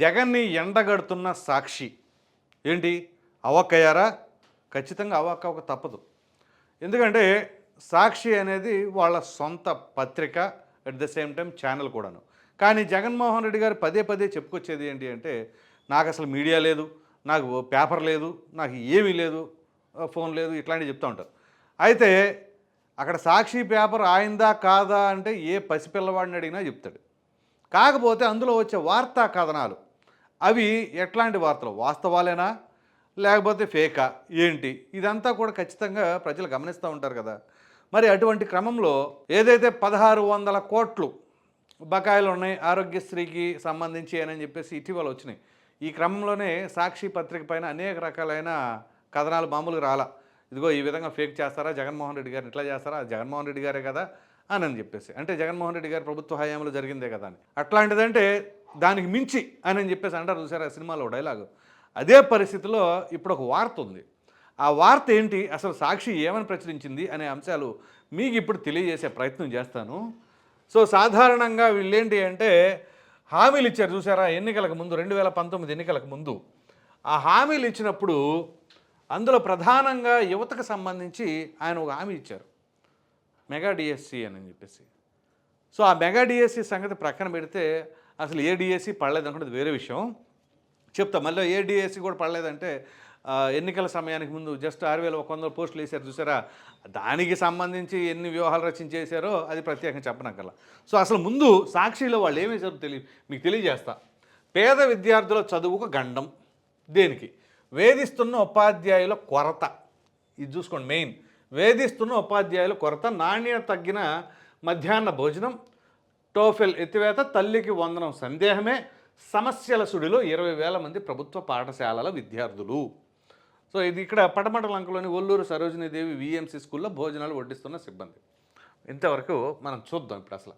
జగన్ని ఎండగడుతున్న సాక్షి. ఏంటి? అవక్కయ్యారా? ఖచ్చితంగా అవక్క ఒక తప్పదు. ఎందుకంటే సాక్షి అనేది వాళ్ళ సొంత పత్రిక at the same time channel కూడాను. కానీ జగన్మోహన్ రెడ్డి గారు పదే పదే చెప్పుకొచ్చేది ఏంటి అంటే నాకు అసలు మీడియా లేదు నాకు పేపర్ లేదు నాకు ఏమీ లేదు ఫోన్ లేదు ఇట్లాంటివి చెప్తూ ఉంటారు. అయితే అక్కడ సాక్షి పేపర్ ఆయిందా కాదా అంటే ఏ పసిపిల్లవాడిని అడిగినా చెప్తాడు. కాకపోతే అందులో వచ్చే వార్తా కథనాలు అవి ఎట్లాంటి వార్తలు? వాస్తవాలేనా? లేకపోతే ఫేకా? ఏంటి? ఇదంతా కూడా ఖచ్చితంగా ప్రజలు గమనిస్తూ ఉంటారు కదా. మరి అటువంటి క్రమంలో ఏదైతే పదహారు వందల కోట్లు బకాయిలు ఉన్నాయి ఆరోగ్యశ్రీకి సంబంధించి అని చెప్పేసి ఇటీవల వచ్చినాయి. ఈ క్రమంలోనే సాక్షి పత్రిక పైన అనేక రకాలైన కథనాలు మామూలుగా రాలా. ఇదిగో ఈ విధంగా ఫేక్ చేస్తారా? జగన్మోహన్ రెడ్డి గారిని ఇట్లా చేస్తారా? జగన్మోహన్ రెడ్డి గారే కదా? అని అని చెప్పేసి. అంటే జగన్మోహన్ రెడ్డి గారి ప్రభుత్వ హయాంలో జరిగిందే కదా అని. అట్లాంటిదంటే దానికి మించి అని అని చెప్పేసి అంటారు చూసారు ఆ సినిమాలో డైలాగు. అదే పరిస్థితిలో ఇప్పుడు ఒక వార్త ఉంది. ఆ వార్త ఏంటి? అసలు సాక్షి ఏమని ప్రచురించింది అనే అంశాలు మీకు ఇప్పుడు తెలియజేసే ప్రయత్నం చేస్తాను. సో సాధారణంగా వీళ్ళేంటి అంటే హామీలు ఇచ్చారు చూసారా ఎన్నికలకు ముందు రెండు వేల పంతొమ్మిది ఎన్నికలకు ముందు. ఆ హామీలు ఇచ్చినప్పుడు అందులో ప్రధానంగా యువతకు సంబంధించి ఆయన ఒక హామీ ఇచ్చారు. మెగా డిఎస్సి అని చెప్పేసి. సో ఆ మెగా డిఎస్సి సంగతి ప్రక్కన పెడితే అసలు ఏ డిఎస్సి పడలేదు అనుకుంటే వేరే విషయం. చెప్తా మళ్ళీ ఏ డిఎస్సి కూడా పడలేదంటే ఎన్నికల సమయానికి ముందు జస్ట్ ఆరు వేల ఒక వందల పోస్టులు వేశారు చూసారా? దానికి సంబంధించి ఎన్ని వ్యూహాలు రచించేశారో అది ప్రత్యేకంగా చెప్పనక్కల సో అసలు ముందు సాక్షిలో వాళ్ళు ఏమేశారు తెలియ మీకు తెలియజేస్తా. పేద విద్యార్థుల చదువుకు గండం. దేనికి? వేధిస్తున్న ఉపాధ్యాయుల కొరత. ఇది చూసుకోండి మెయిన్. వేధిస్తున్న ఉపాధ్యాయుల కొరత నాణ్యత తగ్గిన మధ్యాహ్న భోజనం టోఫెల్ ఎత్తివేత తల్లికి వందనం. సందేహమే సమస్యల సుడిలో ఇరవై వేల మంది ప్రభుత్వ పాఠశాలల విద్యార్థులు. సో ఇది ఇక్కడ పటమటలంకలోని ఒల్లూరు సరోజినీదేవి విఎంసి స్కూల్లో భోజనాలు వడ్డిస్తున్న సిబ్బంది. ఇంతవరకు మనం చూద్దాం ఇప్పుడు అసలు.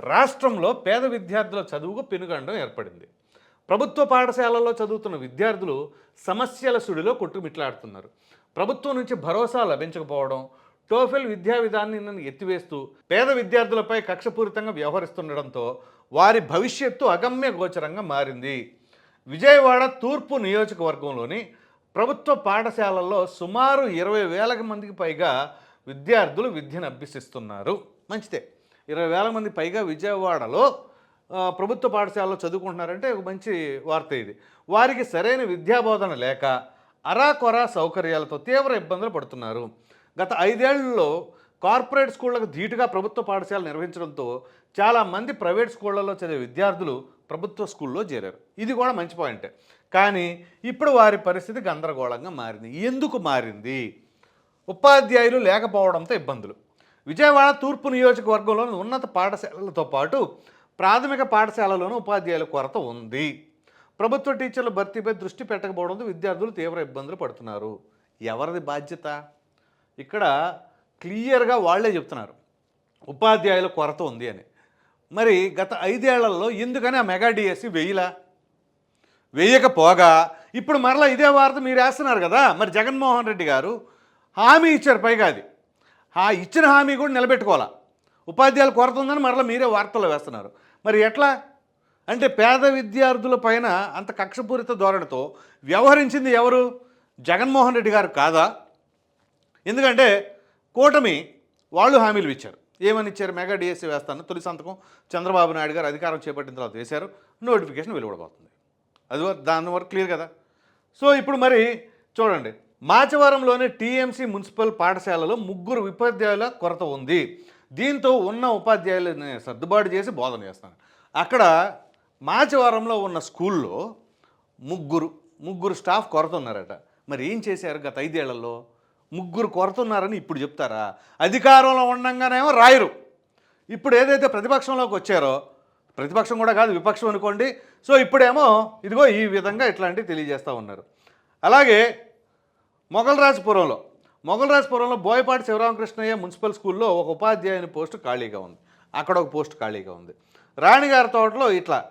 రాష్ట్రంలో పేద విద్యార్థుల చదువుకు పెనుగండం ఏర్పడింది. ప్రభుత్వ పాఠశాలల్లో చదువుతున్న విద్యార్థులు సమస్యల సుడిలో కొట్టుమిట్లాడుతున్నారు. ప్రభుత్వం నుంచి భరోసా లభించకపోవడం టోఫెల్ విద్యా విధానాన్ని ఎత్తివేస్తూ పేద విద్యార్థులపై కక్షపూరితంగా వ్యవహరిస్తుండడంతో వారి భవిష్యత్తు అగమ్య గోచరంగా మారింది. విజయవాడ తూర్పు నియోజకవర్గంలోని ప్రభుత్వ పాఠశాలల్లో సుమారు ఇరవై వేల మందికి పైగా విద్యార్థులు విద్యను అభ్యసిస్తున్నారు. మంచిదే. ఇరవై వేల మంది పైగా విజయవాడలో ప్రభుత్వ పాఠశాలలో చదువుకుంటున్నారంటే ఒక మంచి వార్త ఇది. వారికి సరైన విద్యాబోధన లేక అరాకొరా సౌకర్యాలతో తీవ్ర ఇబ్బందులు పడుతున్నారు. గత ఐదేళ్ళలో కార్పొరేట్ స్కూళ్ళకు ధీటుగా ప్రభుత్వ పాఠశాలలు నిర్వహించడంతో చాలామంది ప్రైవేట్ స్కూళ్ళలో చదివే విద్యార్థులు ప్రభుత్వ స్కూల్లో చేరారు. ఇది కూడా మంచి పాయింటే. కానీ ఇప్పుడు వారి పరిస్థితి గందరగోళంగా మారింది. ఎందుకు మారింది? ఉపాధ్యాయులు లేకపోవడంతో ఇబ్బందులు. విజయవాడ తూర్పు నియోజకవర్గంలోని ఉన్నత పాఠశాలలతో పాటు ప్రాథమిక పాఠశాలలోనూ ఉపాధ్యాయుల కొరత ఉంది. ప్రభుత్వ టీచర్ల భర్తీపై దృష్టి పెట్టకపోవడంతో విద్యార్థులు తీవ్ర ఇబ్బందులు పడుతున్నారు. ఎవరిది బాధ్యత? ఇక్కడ క్లియర్గా వాళ్ళే చెప్తున్నారు. ఉపాధ్యాయుల కొరత ఉంది అని. మరి గత ఐదేళ్ళలో ఎందుకని ఆ మెగా డిఎస్సి వెయ్యిలా వేయకపోగా? ఇప్పుడు మరలా ఇదే వార్త మీరు వేస్తున్నారు కదా? మరి జగన్మోహన్ రెడ్డి గారు హామీ ఇచ్చారు పైగా అది. ఆ ఇచ్చిన హామీ కూడా నిలబెట్టుకోవాలా? ఉపాధ్యాయుల కొరత ఉందని మరలా మీరే వార్తల్లో వేస్తున్నారు. మరి ఎట్లా? అంటే పేద విద్యార్థుల పైన అంత కక్షపూరిత ధోరణితో వ్యవహరించింది ఎవరు? జగన్మోహన్ రెడ్డి గారు కాదా? ఎందుకంటే కూటమి వాళ్ళు హామీలు ఇచ్చారు. ఏమని ఇచ్చారు? మెగా డిఎస్సీ వేస్తాను తొలి సంతకం చంద్రబాబు నాయుడు గారు అధికారం చేపట్టిన తర్వాత వేశారు నోటిఫికేషన్ వెలువడబోతుంది అది దాని వరకు క్లియర్ కదా. సో ఇప్పుడు మరి చూడండి మాచవరంలోని టీఎంసీ మున్సిపల్ పాఠశాలలో ముగ్గురు ఉపాధ్యాయుల కొరత ఉంది. దీంతో ఉన్న ఉపాధ్యాయులని సర్దుబాటు చేసి బోధన చేస్తాను అక్కడ మాచవరంలో ఉన్న స్కూల్లో ముగ్గురు ముగ్గురు స్టాఫ్ కొరత ఉన్నారట. మరి ఏం చేశారు గత ఐదేళ్ళలో? ముగ్గురు కొరతున్నారని ఇప్పుడు చెప్తారా? అధికారంలో ఉండంగానేమో రాయరు. ఇప్పుడు ఏదైతే ప్రతిపక్షంలోకి వచ్చారో ప్రతిపక్షం కూడా కాదు విపక్షం అనుకోండి సో ఇప్పుడేమో ఇదిగో ఈ విధంగా ఇట్లాంటివి తెలియజేస్తూ ఉన్నారు. అలాగే మొగలరాజపురంలో మొగలరాజపురంలో బోయపాటి శివరామకృష్ణయ్య మున్సిపల్ స్కూల్లో ఒక ఉపాధ్యాయుని పోస్టు ఖాళీగా ఉంది. అక్కడ ఒక పోస్ట్ ఖాళీగా ఉంది. రాణిగారి తోటలో ఇట్లా.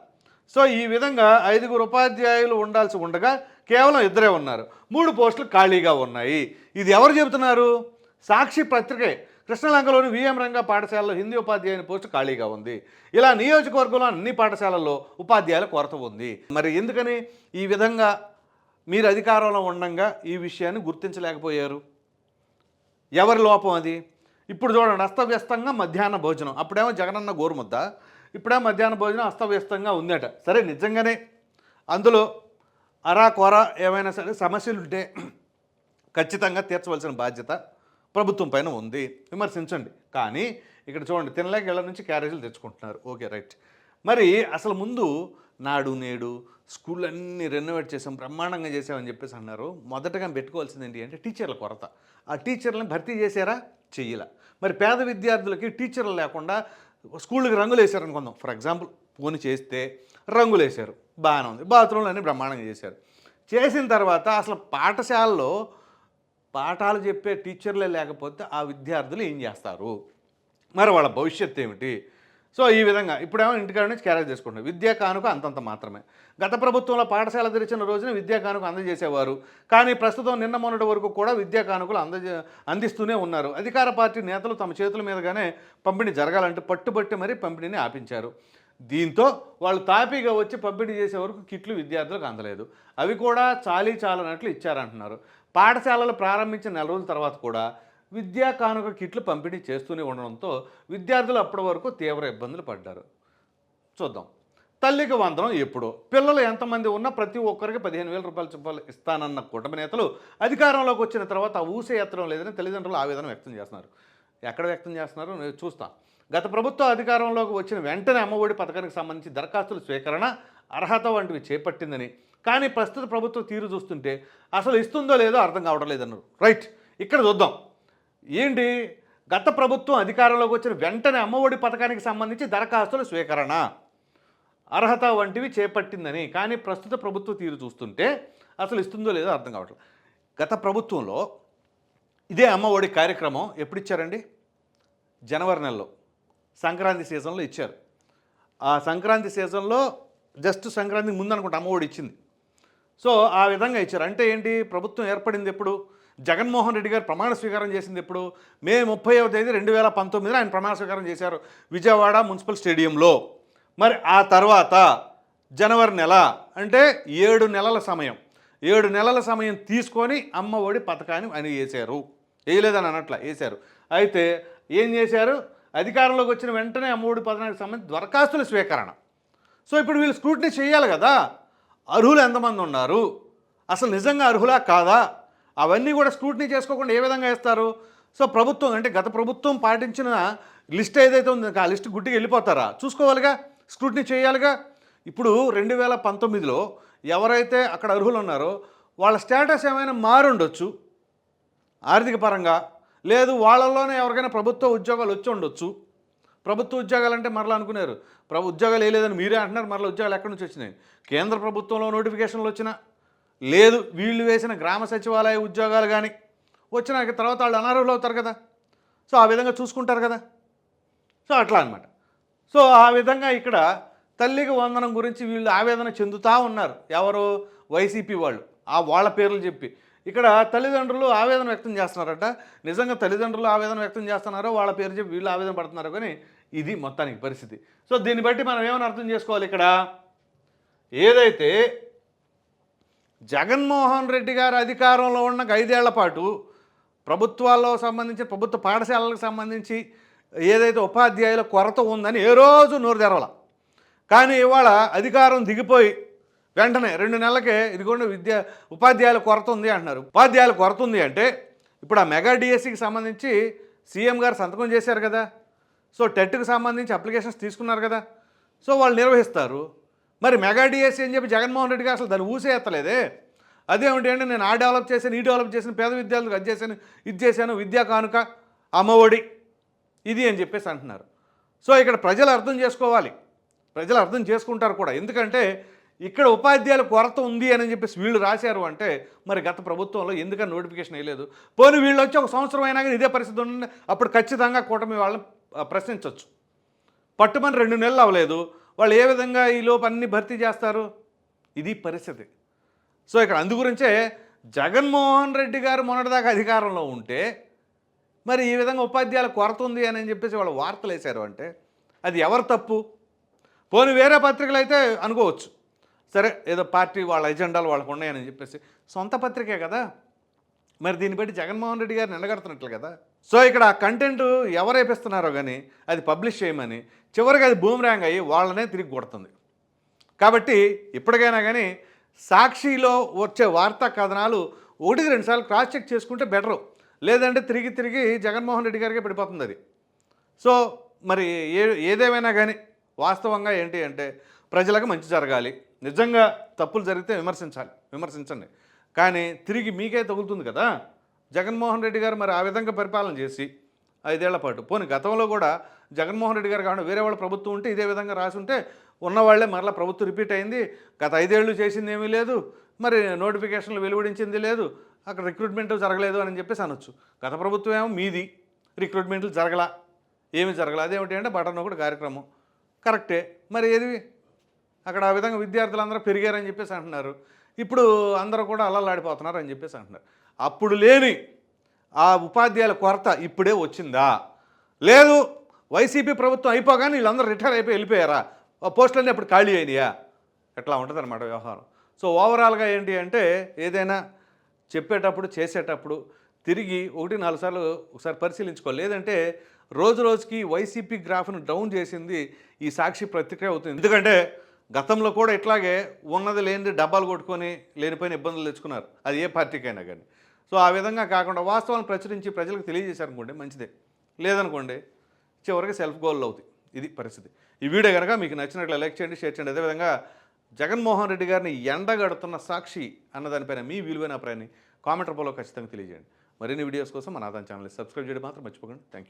సో ఈ విధంగా ఐదుగురు ఉపాధ్యాయులు ఉండాల్సి ఉండగా కేవలం ఇద్దరే ఉన్నారు. మూడు పోస్టులు ఖాళీగా ఉన్నాయి. ఇది ఎవరు చెబుతున్నారు? సాక్షి పత్రికే కృష్ణలంకలోని విఎం రంగ పాఠశాలలో హిందీ ఉపాధ్యాయుని పోస్టు ఖాళీగా ఉంది. ఇలా నియోజకవర్గంలో అన్ని పాఠశాలల్లో ఉపాధ్యాయుల కొరత ఉంది. మరి ఎందుకని ఈ విధంగా మీరు అధికారంలో ఉండంగా ఈ విషయాన్ని గుర్తించలేకపోయారు? ఎవరి లోపం అది? ఇప్పుడు చూడండి అస్తవ్యస్తంగా మధ్యాహ్న భోజనం. అప్పుడేమో జగనన్న గోరుముద్ద. ఇప్పుడే మధ్యాహ్న భోజనం అస్తవ్యస్తంగా ఉందట. సరే నిజంగానే అందులో అరా కొర ఏమైనా సరే సమస్యలు ఉంటే ఖచ్చితంగా తీర్చవలసిన బాధ్యత ప్రభుత్వం పైన ఉంది. విమర్శించండి. కానీ ఇక్కడ చూడండి తినలేక ఇళ్ళ నుంచి క్యారేజీలు తెచ్చుకుంటున్నారు. Okay right. మరి అసలు ముందు నాడు నేడు స్కూల్ అన్నీ రెనోవేట్ చేసాం బ్రహ్మాండంగా చేసామని చెప్పేసి అన్నారు. మొదటగా పెట్టుకోవాల్సింది ఏంటి అంటే టీచర్ల కొరత. ఆ టీచర్లను భర్తీ చేశారా? చెయ్యలా. మరి పేద విద్యార్థులకి టీచర్లు లేకుండా స్కూళ్ళకి రంగులు వేశారు అనుకుందాం ఫర్ ఎగ్జాంపుల్ పోని చేస్తే రంగులు వేశారు బాగానే ఉంది. బాత్రూంలు అన్నీ బ్రహ్మాండంగా చేశారు. చేసిన తర్వాత అసలు పాఠశాలలో పాఠాలు చెప్పే టీచర్లే లేకపోతే ఆ విద్యార్థులు ఏం చేస్తారు? మరి వాళ్ళ భవిష్యత్తు ఏమిటి? సో ఈ విధంగా ఇప్పుడేమో ఇంటికాడ నుంచి క్యారేజ్ చేసుకుంటాం విద్యా కానుక అంతంత మాత్రమే. గత ప్రభుత్వంలో పాఠశాల తెరిచిన రోజున విద్యా కానుక అందజేసేవారు. కానీ ప్రస్తుతం నిన్న మొన్నటి వరకు కూడా విద్యా కానుకలు అందజే అందిస్తూనే ఉన్నారు. అధికార పార్టీ నేతలు తమ చేతుల మీదుగానే పంపిణీ జరగాలంటే పట్టుబట్టి మరీ పంపిణీని ఆపించారు. దీంతో వాళ్ళు తాపీగా వచ్చి పంపిణీ చేసే వరకు కిట్లు విద్యార్థులకు అందలేదు. అవి కూడా చాలీ చాలనట్లు ఇచ్చారంటున్నారు. పాఠశాలలు ప్రారంభించిన నెల రోజుల తర్వాత కూడా విద్యా కానుక కిట్లు పంపిణీ చేస్తూనే ఉండడంతో విద్యార్థులు అప్పటి వరకు తీవ్ర ఇబ్బందులు పడ్డారు. చూద్దాం. తల్లికి వందనం ఎప్పుడు. పిల్లలు ఎంతమంది ఉన్నా ప్రతి ఒక్కరికి పదిహేను వేల రూపాయలు చొప్పులు ఇస్తానన్న కుటుంబ నేతలు అధికారంలోకి వచ్చిన తర్వాత ఆ ఊసే ఎత్తడం లేదని తల్లిదండ్రులు ఆవేదన వ్యక్తం చేస్తున్నారు. ఎక్కడ వ్యక్తం చేస్తున్నారు? నేను చూస్తాను గత ప్రభుత్వ అధికారంలోకి వచ్చిన వెంటనే అమ్మఒడి పథకానికి సంబంధించి దరఖాస్తుల స్వీకరణ అర్హత వంటివి చేపట్టిందని. కానీ ప్రస్తుత ప్రభుత్వ తీరు చూస్తుంటే అసలు ఇస్తుందో లేదో అర్థం కావడం లేదన్నారు రైట్ ఇక్కడ చూద్దాం. ఏంటి? గత ప్రభుత్వం అధికారంలోకి వచ్చిన వెంటనే అమ్మఒడి పథకానికి సంబంధించి దరఖాస్తుల స్వీకరణ అర్హత వంటివి చేపట్టిందని. కానీ ప్రస్తుత ప్రభుత్వ తీరు చూస్తుంటే అసలు ఇస్తుందో లేదో అర్థం కావట్లేదు. గత ప్రభుత్వంలో ఇదే అమ్మఒడి కార్యక్రమం ఎప్పుడు ఇచ్చారండి? జనవరి నెలలో. సంక్రాంతి సీజన్లో ఇచ్చారు. ఆ సంక్రాంతి సీజన్లో జస్ట్ సంక్రాంతికి ముందు అనుకుంటా అమ్మఒడి ఇచ్చింది. సో ఆ విధంగా ఇచ్చారు. అంటే ఏంటి? ప్రభుత్వం ఏర్పడింది ఎప్పుడు? జగన్మోహన్ రెడ్డి గారు ప్రమాణ స్వీకారం చేసింది ఎప్పుడు? మే ముప్పైవ తేదీ రెండు వేల పంతొమ్మిదిలో ఆయన ప్రమాణ స్వీకారం చేశారు విజయవాడ మున్సిపల్ స్టేడియంలో. మరి ఆ తర్వాత జనవరి నెల అంటే ఏడు నెలల సమయం. ఏడు నెలల సమయం తీసుకొని అమ్మ ఒడి పథకాన్ని అని వేశారు. వేయలేదని అనట్లా వేశారు. అయితే ఏం చేశారు? అధికారంలోకి వచ్చిన వెంటనే అమ్మఒడి పథకానికి సంబంధించి దరఖాస్తుల స్వీకరణ. సో ఇప్పుడు వీళ్ళు స్క్రూటినీ చేయాలి కదా? అర్హులు ఎంతమంది ఉన్నారు? అసలు నిజంగా అర్హులా కాదా? అవన్నీ కూడా స్క్రూటినీ చేసుకోకుండా ఏ విధంగా వేస్తారు? సో ప్రభుత్వం అంటే గత ప్రభుత్వం పాటించిన లిస్ట్ ఏదైతే ఉందో ఆ లిస్ట్ గుడ్డికి వెళ్ళిపోతారా? చూసుకోవాలిగా? స్క్రూటినీ చేయాలిగా? ఇప్పుడు రెండు వేల పంతొమ్మిదిలో ఎవరైతే అక్కడ అర్హులు ఉన్నారో వాళ్ళ స్టేటస్ ఏమైనా మారుండొచ్చు? ఆర్థిక పరంగా? లేదు వాళ్ళలోనే ఎవరికైనా ప్రభుత్వ ఉద్యోగాలు వచ్చి ఉండొచ్చు. ప్రభుత్వ ఉద్యోగాలు అంటే మరలా అనుకున్నారు ప్రభు ఉద్యోగాలు వేయలేదని మీరే అంటున్నారు మరలా ఉద్యోగాలు ఎక్కడి నుంచి వచ్చినాయి? కేంద్ర ప్రభుత్వంలో నోటిఫికేషన్లు వచ్చినా లేదు వీళ్ళు వేసిన గ్రామ సచివాలయ ఉద్యోగాలు కానీ వచ్చిన తర్వాత వాళ్ళు అనర్హులు అవుతారు కదా. సో ఆ విధంగా చూసుకుంటారు కదా. సో అట్లా అనమాట సో ఆ విధంగా ఇక్కడ తల్లికి వందనం గురించి వీళ్ళు ఆవేదన చెందుతూ ఉన్నారు. ఎవరు? వైసీపీ వాళ్ళు. ఆ వాళ్ళ పేర్లు చెప్పి. ఇక్కడ తల్లిదండ్రులు ఆవేదన వ్యక్తం చేస్తున్నారట. నిజంగా తల్లిదండ్రులు ఆవేదన వ్యక్తం చేస్తున్నారో వాళ్ళ పేరు చెప్పి వీళ్ళు ఆవేదన పడుతున్నారు కానీ ఇది మొత్తానికి పరిస్థితి. సో దీన్ని బట్టి మనం ఏమైనా అర్థం చేసుకోవాలి ఇక్కడ? ఏదైతే జగన్మోహన్ రెడ్డి గారు అధికారంలో ఉన్న ఐదేళ్ళ పాటు ప్రభుత్వాల్లో సంబంధించి ప్రభుత్వ పాఠశాలలకు సంబంధించి ఏదైతే ఉపాధ్యాయుల కొరత ఉందని ఏ రోజు నోరు తెరవాల. కానీ ఇవాళ అధికారం దిగిపోయి వెంటనే రెండు నెలలకే ఇదిగోండి విద్య ఉపాధ్యాయుల కొరత ఉంది అంటున్నారు. ఉపాధ్యాయుల కొరత ఉంది అంటే ఇప్పుడు ఆ మెగా డిఎస్సికి సంబంధించి సీఎం గారు సంతకం చేశారు కదా. సో టెట్కి సంబంధించి అప్లికేషన్స్ తీసుకున్నారు కదా. సో వాళ్ళు నిర్వహిస్తారు. మరి మెగా డిఎస్సి అని చెప్పి జగన్మోహన్ రెడ్డి గారు అసలు దాన్ని ఊసే ఎత్తలేదే అదేమిటి అంటే నేను ఆ డెవలప్ చేశాను ఈ డెవలప్ చేశాను పేద విద్యార్థులకు అది చేశాను ఇది చేశాను విద్యా కానుక అమ్మఒడి ఇది అని చెప్పేసి అంటున్నారు. సో ఇక్కడ ప్రజలు అర్థం చేసుకోవాలి. ప్రజలు అర్థం చేసుకుంటారు కూడా. ఎందుకంటే ఇక్కడ ఉపాధ్యాయుల కొరత ఉంది అని చెప్పేసి వీళ్ళు రాశారు అంటే మరి గత ప్రభుత్వంలో ఎందుకని నోటిఫికేషన్ వేయలేదు? పోనీ వీళ్ళు వచ్చి ఒక సంవత్సరం అయినా కానీ ఇదే పరిస్థితి ఉండండి అప్పుడు ఖచ్చితంగా కూటమి వాళ్ళని ప్రశ్నించవచ్చు పట్టుమని రెండు నెలలు అవ్వలేదు. వాళ్ళు ఏ విధంగా ఈ లోపు అన్ని భర్తీ చేస్తారు? ఇది పరిస్థితి. సో ఇక్కడ అందుగురించే జగన్మోహన్ రెడ్డి గారు మొన్నటిదాకా అధికారంలో ఉంటే మరి ఈ విధంగా ఉపాధ్యాయుల కొరత ఉంది అని చెప్పేసి వాళ్ళు వార్తలు వేశారు అంటే అది ఎవరు తప్పు? పోనీ వేరే పత్రికలు అయితే అనుకోవచ్చు. సరే ఏదో పార్టీ వాళ్ళ ఎజెండాలు వాళ్ళకు ఉన్నాయని చెప్పేసి. సొంత పత్రికే కదా. మరి దీన్ని బట్టి జగన్మోహన్ రెడ్డి గారిని ఎండగడుతున్నట్లు కదా. సో ఇక్కడ ఆ కంటెంట్ ఎవరేపిస్తున్నారో కానీ అది పబ్లిష్ చేయమని చివరికి అది బూమ్రాంగ్ అయ్యి వాళ్ళనే తిరిగి కొడుతుంది. కాబట్టి ఇప్పటికైనా కానీ సాక్షిలో వచ్చే వార్తా కథనాలు ఒకటికి రెండుసార్లు క్రాస్ చెక్ చేసుకుంటే బెటరు. లేదంటే తిరిగి తిరిగి జగన్మోహన్ రెడ్డి గారికి పడిపోతుంది అది. సో మరి ఏ ఏదేమైనా కానీ వాస్తవంగా ఏంటి అంటే ప్రజలకు మంచి జరగాలి. నిజంగా తప్పులు జరిగితే విమర్శించాలి. విమర్శించండి. కానీ తిరిగి మీకే తగులుతుంది కదా. జగన్మోహన్ రెడ్డి గారు మరి ఆ విధంగా పరిపాలన చేసి ఐదేళ్ళ పాటు. పోనీ గతంలో కూడా జగన్మోహన్ రెడ్డి గారు కాకుండా వేరే వాళ్ళ ప్రభుత్వం ఉంటే ఇదే విధంగా రాసి ఉంటే ఉన్నవాళ్ళే మరలా ప్రభుత్వం రిపీట్ అయింది. గత ఐదేళ్ళు చేసింది ఏమీ లేదు. మరి నోటిఫికేషన్లు వెలువడించింది లేదు. అక్కడ రిక్రూట్మెంట్ జరగలేదు అని చెప్పేసి అనొచ్చు. గత ప్రభుత్వం ఏమో మీది. రిక్రూట్మెంట్లు జరగల. ఏమి జరగల. అదేమిటి అంటే బటన్ ఒకటి కార్యక్రమం. కరెక్టే. మరి ఏది? అక్కడ ఆ విధంగా విద్యార్థులందరూ పెరిగారని చెప్పేసి అంటున్నారు. ఇప్పుడు అందరూ కూడా అల్లలాడిపోతున్నారు అని చెప్పేసి అంటున్నారు. అప్పుడు లేని ఆ ఉపాధ్యాయుల కొరత ఇప్పుడే వచ్చిందా? లేదు వైసీపీ ప్రభుత్వం అయిపోగానే వీళ్ళందరూ రిటైర్ అయిపోయి వెళ్ళిపోయారా? ఆ పోస్టులన్నీ అప్పుడు ఖాళీ అయినాయా? ఎట్లా ఉంటుంది అనమాట వ్యవహారం. సో ఓవరాల్గా ఏంటి అంటే ఏదైనా చెప్పేటప్పుడు చేసేటప్పుడు తిరిగి ఒకటి నాలుగు సార్లు ఒకసారి పరిశీలించుకోవాలి. లేదంటే రోజు రోజుకి వైసీపీ గ్రాఫ్ను డౌన్ చేసింది ఈ సాక్షి ప్రతిక్రియ అవుతుంది. ఎందుకంటే గతంలో కూడా ఇట్లాగే ఉన్నది లేనిది డబ్బాలు కొట్టుకొని లేనిపోయిన ఇబ్బందులు తెచ్చుకున్నారు. అది ఏ పార్టీకైనా కానీ. సో ఆ విధంగా కాకుండా వాస్తవాలను ప్రచురించి ప్రజలకు తెలియజేశారనుకోండి మంచిదే. లేదనుకోండి చివరికి సెల్ఫ్ గోల్ అవుతాయి. ఇది పరిస్థితి. ఈ వీడియో కనుక మీకు నచ్చినట్లు లైక్ చేయండి షేర్ చేయండి. అదేవిధంగా జగన్మోహన్ రెడ్డి గారిని ఎండగడుతున్న సాక్షి అన్న దానిపైన మీ విలువైన అభిప్రాయాన్ని కామెంట్ రూపంలో ఖచ్చితంగా తెలియజేయండి. మరిన్ని వీడియోస్ కోసం మన ఆదాయం ఛానల్ని సబ్స్క్రైబ్ చేయడం మాత్రం మర్చిపోకండి. Thank you